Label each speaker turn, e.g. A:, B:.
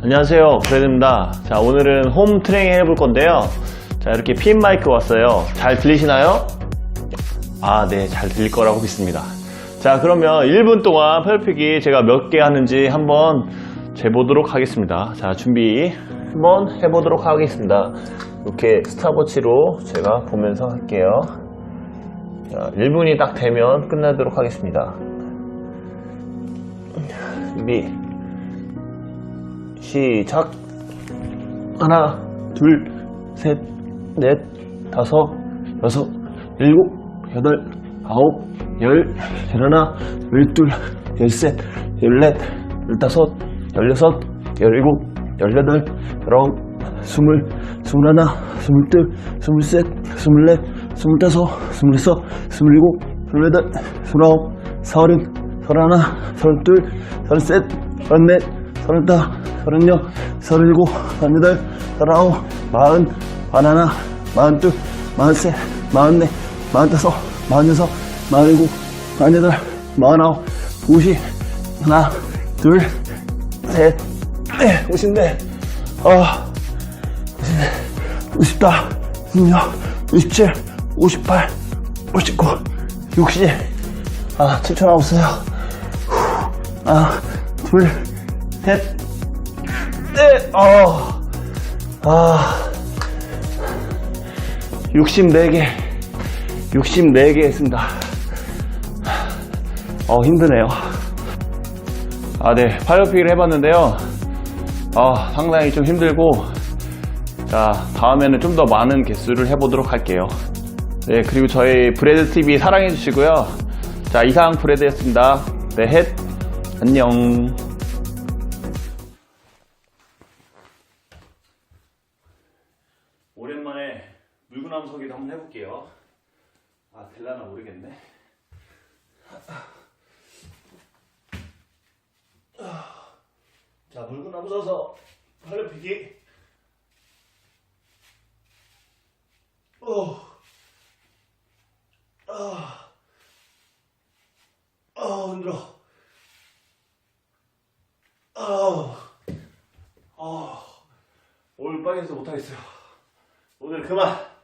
A: 안녕하세요. 브레드입니다. 자 오늘은 홈 트레이닝 해볼 건데요. 자 이렇게 핀 마이크 왔어요. 잘 들리시나요? 아 네 잘 들릴 거라고 믿습니다. 자 그러면 1분 동안 팔굽히기 제가 몇 개 하는지 한번 재보도록 하겠습니다. 자 준비 한번 해보도록 하겠습니다. 이렇게 스탑워치로 제가 보면서 할게요. 자 1분이 딱 되면 끝나도록 하겠습니다. 준비 시작. 하나 둘 셋 넷 다섯 여섯 일곱 여덟 아홉 열 열하나 열둘 열셋 열넷 열다섯 열여섯 열일곱 열여덟 열아홉 스물 스물하나 스물둘 스물셋 스물넷 스물다섯 스물여섯 스물일곱 스물여덟 스물아홉 서른 서른하나 서른둘 서른셋 서른넷 서른다 서른여 서른일곱 서른여덟 서른아홉 마흔 마흔하나 마흔둘 마흔셋 마흔넷 마흔다섯 마흔여섯 마흔일곱 마흔여덟 마흔아홉 오십 하나 둘 셋 넷 오십네. 아 오십네. 오십다 오십육 오십칠 오십팔 오십구 육십. 아 7초 남았어요. 하나 둘셋 넷, 어, 아, 64개, 64개 했습니다. 어, 힘드네요. 아, 네, 팔굽히기를 해봤는데요. 아, 상당히 좀 힘들고, 자, 다음에는 좀 더 많은 개수를 해보도록 할게요. 네, 그리고 저희 브레드TV 사랑해주시고요. 자, 이상 브레드였습니다. 네, 헷, 안녕. 물구나무 서기도 한번 해볼게요. 아, 될라나 모르겠네. 자, 물구나무 서서 팔굽히기. 어. 아. 아, 힘들어. 아. 아. 오늘 빨개서 못하겠어요. 오늘 그만.